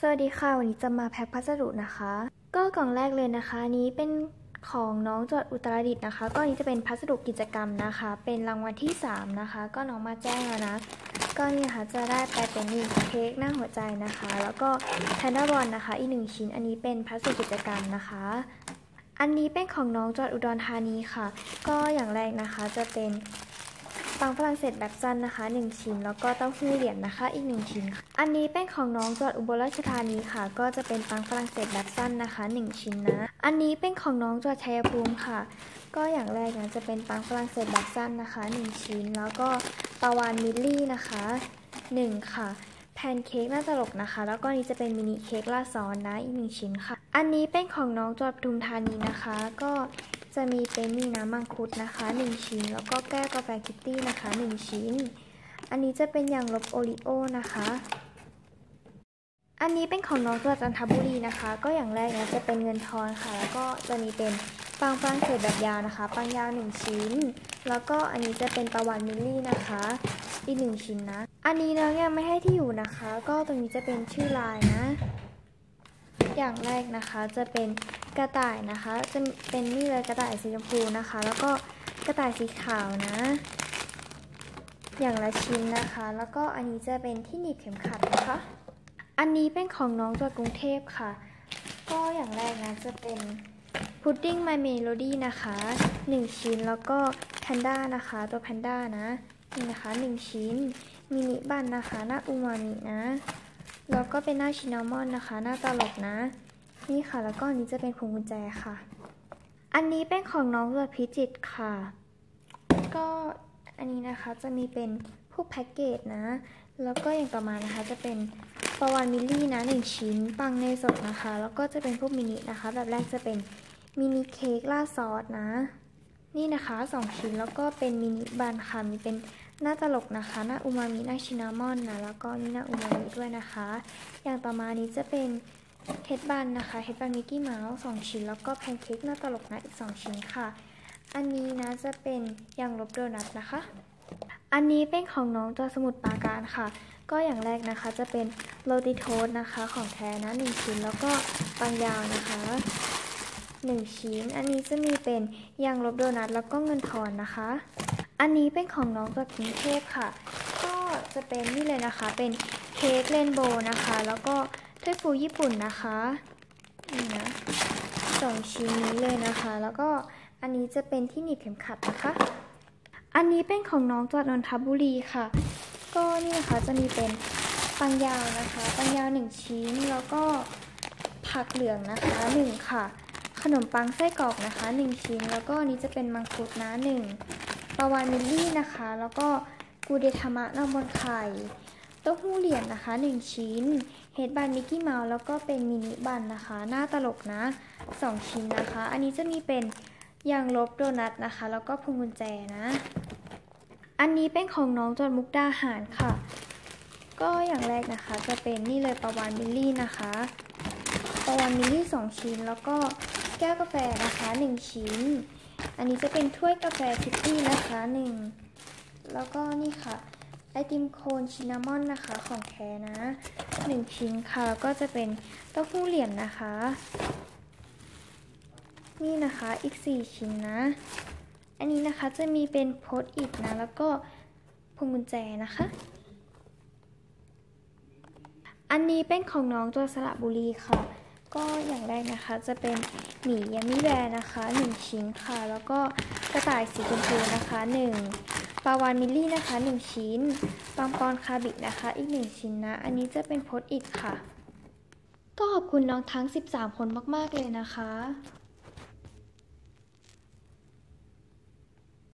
สวัสดีค่ะ วันนี้จะมาแพ็คพัสดุนะคะ ก็กล่องแรกเลยนะคะ นี้เป็นของน้องจอดอุตรดิตนะคะ ก็อันนี้จะเป็นพัสดุกิจกรรมนะคะ เป็นรางวัลที่ 3 นะคะ ก็น้องมาแจ้งแล้วนะ ก็นี่ค่ะจะได้ไปเป็นนี่เค้กหน้าหัวใจนะคะ แล้วก็แพนด้าบอลนะคะ อีกหนึ่งชิ้น อันนี้เป็นพัสดุกิจกรรมนะคะ อันนี้เป็นของน้องจอดอุดรธานีค่ะ ก็อย่างแรกนะคะจะเป็น ปังฝรั่งเศสแบบสั้นนะคะ 1 ชิ้น แล้วก็เต้าหู้เหรียญนะคะอีก 1 ชิ้นค่ะอันนี้เป็นของน้องจอดอุบลราชธานีค่ะ ก็จะเป็นปังฝรั่งเศสแบบสั้นนะคะ 1 ชิ้นนะ อันนี้เป็นของน้องจอดชัยภูมิค่ะ ก็อย่างแรกนะจะเป็นปังฝรั่งเศสแบบสั้นนะคะ 1 ชิ้น แล้วก็ปาวานมิลลี่นะคะ 1 ค่ะแพนเค้กหน้าตลกนะคะ แล้วก็นี้จะเป็นมินิเค้กลาซอนนะอีกหนึ่งชิ้นค่ะ อันนี้เป็นของน้องจอดปทุมธานีนะคะ ก็ จะมีเป็นมีน้ำมังคุดนะคะ 1 ชิ้น แล้วก็แก้วกาแฟคิตตี้นะคะ 1 ชิ้น อันนี้จะเป็นอย่างลบโอริโอนะคะ อันนี้เป็นของน้องจอดจันทบุรีนะคะ ก็อย่างแรกนะจะเป็นเงินทอนค่ะ แล้วก็จะมีเป็นปังฝรั่งเศสแบบยาวนะคะ ปังยาว 1 ชิ้น แล้วก็อันนี้จะเป็นประวันมิลลี่นะคะ อีกหนึ่งชิ้นนะ อันนี้น้องยังไม่ให้ที่อยู่นะคะ ก็ตรงนี้จะเป็นชื่อลายนะ อย่างแรกนะคะจะเป็นกระต่ายนะคะ จะเป็นนี่เลยกระต่ายสีชมพูนะคะ แล้วก็กระต่ายสีขาวนะ อย่างละชิ้นนะคะ แล้วก็อันนี้จะเป็นที่หนีบเข็มขัดนะคะ อันนี้เป็นของน้องจากกรุงเทพค่ะ ก็อย่างแรกนะจะเป็นพุดดิ้งไมเมโลดี้นะคะ 1 ชิ้นแล้วก็แพนด้านะคะ ตัวแพนด้านะนี่นะคะ 1 ชิ้นมินิบันนะคะหน้าอูมามินะ แล้วก็เป็นหน้าชินามอนนะคะ หน้าตลกนะ นี่ค่ะ แล้วก็อันนี้จะเป็นพวงกุญแจค่ะ อันนี้เป็นของน้องตัวพิจิตค่ะ ก็อันนี้นะคะจะมีเป็นพวกแพ็กเกจนะ แล้วก็อย่างต่อมานะคะจะเป็นปาวานมิลลี่นะหนึ่งชิ้น ปังในสดนะคะ แล้วก็จะเป็นพวกมินินะคะ แบบแรกจะเป็นมินิเค้กราซอสนะ นี่นะคะสองชิ้นแล้วก็เป็นมินิบันค่ะมีเป็น หน้าตลกนะคะ หน้าอูมามิหน้าชินามอนนะ แล้วก็นี่หน้าอูมามิด้วยนะคะ อย่างต่อมานี้จะเป็นเฮดบันนะคะเฮดบันมิกกี้เมาส์สองชิ้น แล้วก็แพนเค้กหน้าตลกนะอีกสองชิ้นค่ะ อันนี้นะจะเป็นยังลบโดนัทนะคะ อันนี้เป็นของน้องจอสมุดปาการค่ะ ก็อย่างแรกนะคะจะเป็นโรติโทสนะคะของแท้นะหนึ่งชิ้น แล้วก็ปังยาวนะคะหนึ่งชิ้น อันนี้จะมีเป็นยางลบโดนัทแล้วก็เงินทอนนะคะ อันนี้เป็นของน้องจากกรุงเทพค่ะ ก็จะเป็นนี่เลยนะคะ เป็นเค้กเรนโบว์นะคะ แล้วก็ถ้วยฟูญี่ปุ่นนะคะนี่นะสองชิ้นนี้เลยนะคะ แล้วก็อันนี้จะเป็นที่หนีบเข็มขัดนะคะ อันนี้เป็นของน้องจังหวัดนนทบุรีค่ะ ก็นี่นะคะจะมีเป็นปังยาวนะคะปังยาวหนึ่งชิ้นแล้วก็ผักเหลืองนะคะหนึ่งค่ะ ขนมปังไส้กรอกนะคะหนึ่งชิ้น แล้วก็อันนี้จะเป็นมังคุดนะหนึ่ง ปาวานมิลลี่นะคะ แล้วก็กูเดทามะนำบนไข่เต้าหู้เหรียญนะคะหนึ่งชิ้น เฮดบันมิกกี้เมาส์แล้วก็เป็นมินิบันนะคะ หน้าตลกนะสองชิ้นนะคะ อันนี้จะมีเป็นยางลบโดนัทนะคะ แล้วก็พวงกุญแจนะ อันนี้เป็นของน้องจอดมุกดาหารค่ะ ก็อย่างแรกนะคะจะเป็นนี่เลยประวานมิลลี่นะคะประวานมิลลี่สองชิ้น แล้วก็แก้วกาแฟนะคะหนึ่งชิ้น อันนี้จะเป็นถ้วยกาแฟคิตตี้นะคะหนึ่งแล้วก็นี่ค่ะ ไอติมโคนชินามอนนะคะของแท้นะหนึ่งชิ้นค่ะแล้วก็จะเป็นเต้าหู้เหลี่ยมนะคะ นี่นะคะอีก4ชิ้นนะ อันนี้นะคะจะมีเป็นโพสอิทนะ แล้วก็พวงกุญแจนะคะ อันนี้เป็นของน้องตัวสระบุรีค่ะ ก็อย่างแรกนะคะจะเป็นหมียามิแวร์นะคะ 1 ชิ้นค่ะ แล้วก็กระต่ายสีชมพูนะคะ 1ปาวานมิลลี่นะคะ 1 ชิ้นปังปอนคาบินะคะ อีก 1 ชิ้นนะ อันนี้จะเป็นโพสอิดค่ะ ก็ขอบคุณน้องทั้ง 13 คนมาก ๆ เลยนะคะ